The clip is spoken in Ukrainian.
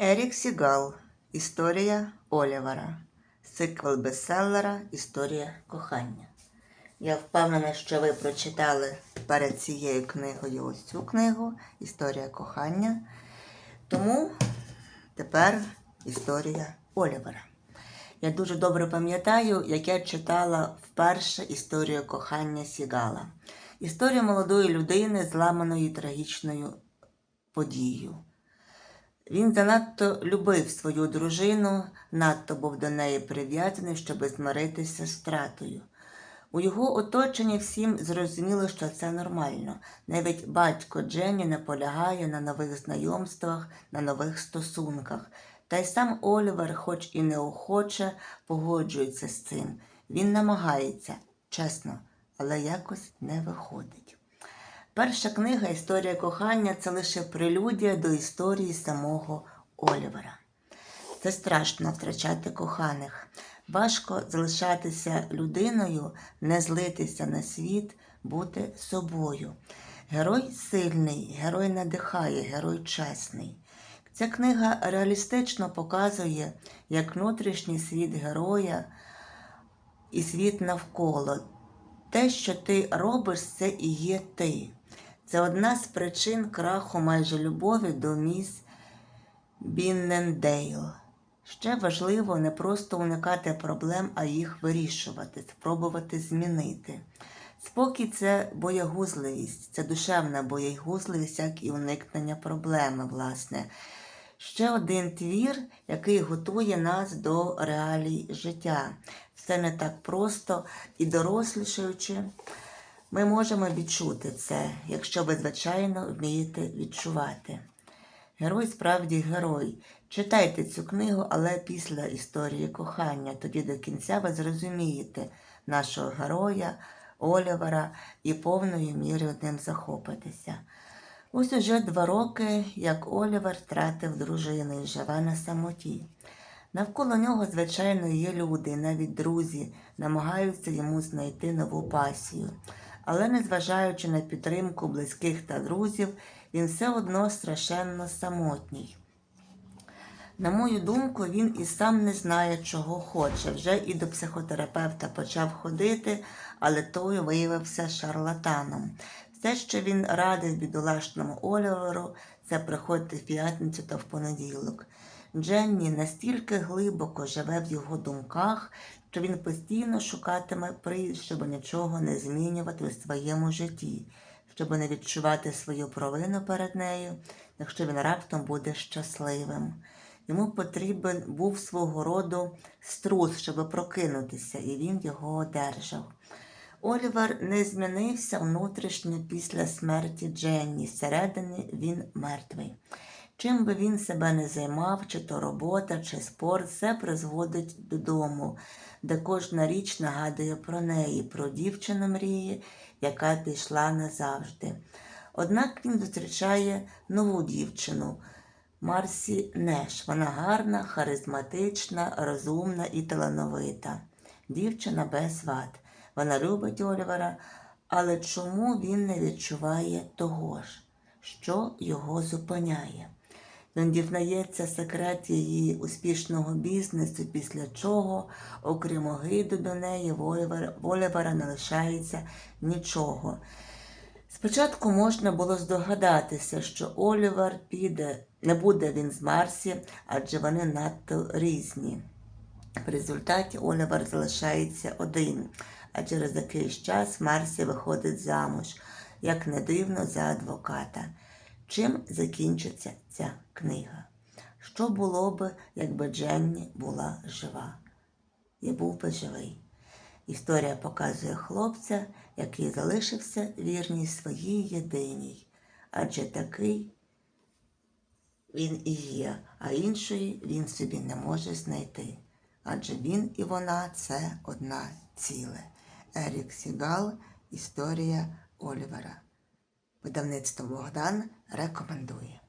Ерік Сігал. Історія Олівера. Цикл бестселера Історія кохання. Я впевнена, що ви прочитали перед цією книгою ось цю книгу Історія кохання. Тому тепер історія Олівера. Я дуже добре пам'ятаю, як я читала вперше історію кохання Сігала. Історію молодої людини, зламаної трагічною подією. Він занадто любив свою дружину, надто був до неї прив'язаний, щоб змиритися з втратою. У його оточенні всім зрозуміло, що це нормально. Навіть батько Дженні наполягає на нових знайомствах, на нових стосунках. Та й сам Олівер, хоч і неохоче, погоджується з цим. Він намагається, чесно, але якось не виходить. Перша книга Історія кохання це лише прелюдія до історії самого Олівера. Це страшно втрачати коханих. Важко залишатися людиною, не злитися на світ, бути собою. Герой сильний, герой надихає, герой чесний. Ця книга реалістично показує, як внутрішній світ героя і світ навколо. Те, що ти робиш, це і є ти. Це одна з причин краху майже любові до міс Біннендейл. Ще важливо не просто уникати проблем, а їх вирішувати, спробувати змінити. Спокій це боягузливість, це душевна боягузливість, як і уникнення проблеми, власне. Ще один твір, який готує нас до реалій життя. Все не так просто і дорослішаючи, ми можемо відчути це, якщо ви, звичайно, вмієте відчувати. Герой справді герой. Читайте цю книгу, але після історії кохання. Тоді до кінця ви зрозумієте нашого героя, Олівера і повною мірою ним захопитеся. Ось уже два роки, як Олівер втратив дружину і живе на самоті. Навколо нього, звичайно, є люди, навіть друзі, намагаються йому знайти нову пасію. Але, незважаючи на підтримку близьких та друзів, він все одно страшенно самотній. На мою думку, він і сам не знає, чого хоче. Вже і до психотерапевта почав ходити, але той виявився шарлатаном. Все, що він радив бідолашному Оліверу, це приходити в п'ятницю та в понеділок. Дженні настільки глибоко живе в його думках, що він постійно шукатиме привід, щоб нічого не змінювати у своєму житті, щоб не відчувати свою провину перед нею, якщо він раптом буде щасливим. Йому потрібен був свого роду струс, щоб прокинутися, і він його одержав. Олівер не змінився внутрішньо після смерті Дженні. Зсередини він мертвий. Чим би він себе не займав, чи то робота, чи спорт, все призводить додому, де кожна річ нагадує про неї, про дівчину мрії, яка пішла назавжди. Однак він зустрічає нову дівчину. Марсі Неш. Вона гарна, харизматична, розумна і талановита. Дівчина без вад. Вона любить Олівера, але чому він не відчуває того ж, що його зупиняє? Він дізнається секрет її успішного бізнесу, після чого, окрім огиду до неї, в Олівера, в Олівера не лишається нічого. Спочатку можна було здогадатися, що Олівер піде, не буде він з Марсі, адже вони надто різні. В результаті Олівер залишається один, а через якийсь час Марсі виходить замуж, як не дивно, за адвоката. Чим закінчиться ця книга? Що було б, якби Дженні була жива? Я був би живий. Історія показує хлопця, який залишився вірній своїй єдиній, адже такий він і є, а іншої він собі не може знайти. Адже він і вона це одна ціле. Ерік Сігал, Історія Олівера. Видавництво Богдан рекомендує.